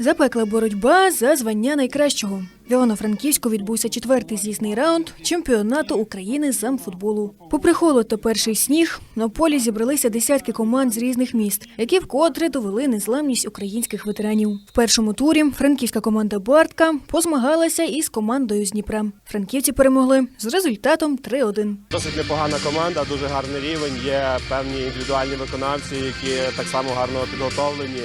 Запекла боротьба за звання найкращого. В Івано-Франківську відбувся четвертий з'їзний раунд чемпіонату України з амфутболу. Попри холод та перший сніг, на полі зібралися десятки команд з різних міст, які вкотре довели незламність українських ветеранів. В першому турі франківська команда Бартка позмагалася із командою з Дніпра. Франківці перемогли з результатом 3-1. Досить непогана команда, дуже гарний рівень. Є певні індивідуальні виконавці, які так само гарно підготовлені.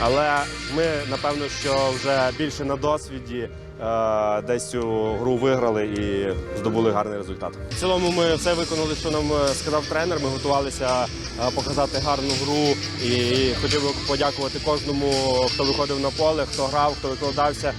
Але ми напевно, що вже більше на досвіді е, десь цю гру виграли і здобули гарний результат. В цілому ми все виконали, що нам е, сказав тренер. Ми готувалися е, показати гарну гру і хотів би подякувати кожному, хто виходив на поле, хто грав, хто викладався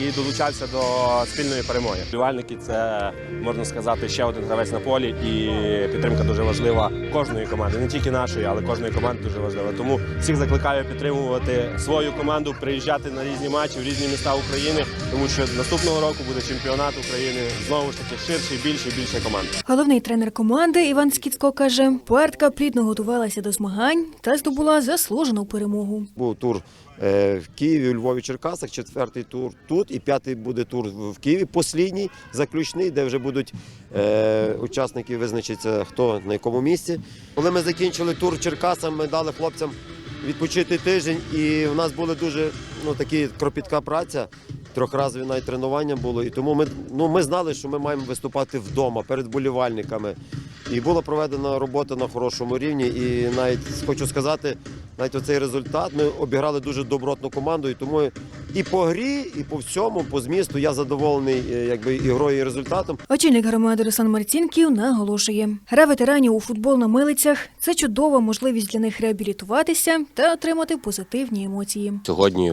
і долучався до спільної перемоги. Вболівальники – це можна сказати ще один гравець на полі, і підтримка дуже важлива кожної команди, не тільки нашої, але кожної команди дуже важлива. Тому всіх закликаю підтримувати свою команду, приїжджати на різні матчі в різні міста України, тому що наступного року буде чемпіонат України знову ж таки ширший, більший, більше команд. Головний тренер команди Іван Скіцько каже, Бартка плідно готувалася до змагань та здобула заслужену перемогу. Був тур е, в Києві, у Львові, Черкасах, четвертий тур тут і п'ятий буде тур в Києві, послідній, заключний, де вже будуть е, учасники визначитися, хто на якому місці. Коли ми закінчили тур в Черкасах, ми дали хлопцям відпочити тиждень, і в нас були дуже ну, такі кропітка праця. Трьохразові навіть тренування було, і тому ми, ну, ми знали, що ми маємо виступати вдома перед болівальниками. І була проведена робота на хорошому рівні. І навіть хочу сказати, навіть оцей результат ми обіграли дуже добротну команду. І тому і по грі, і по всьому, по змісту я задоволений е, якби і грою, і результатом. Очільник громади Руслан Марцінків наголошує, гра ветеранів у футбол на милицях це чудова можливість для них реабілітуватися та отримати позитивні емоції. Сьогодні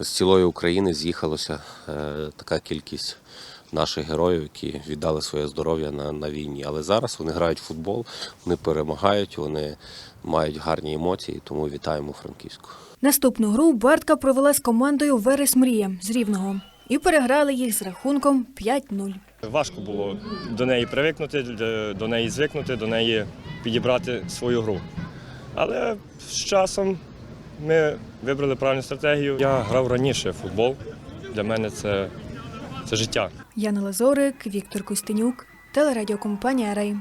з цілої України з'їхалося е, така кількість наших героїв, які віддали своє здоров'я на, на війні. Але зараз вони грають в футбол, вони перемагають, вони мають гарні емоції, тому вітаємо Франківську. Наступну гру Бартка провела з командою Верес Мрія з Рівного і переграли їх з рахунком 5-0. Важко було до неї привикнути, до- неї звикнути, до неї підібрати свою гру. Але з часом ми вибрали правильну стратегію. Я грав раніше в футбол. Для мене це, це життя. Яна Лазорик, Віктор Костенюк, телерадіокомпанія Рей.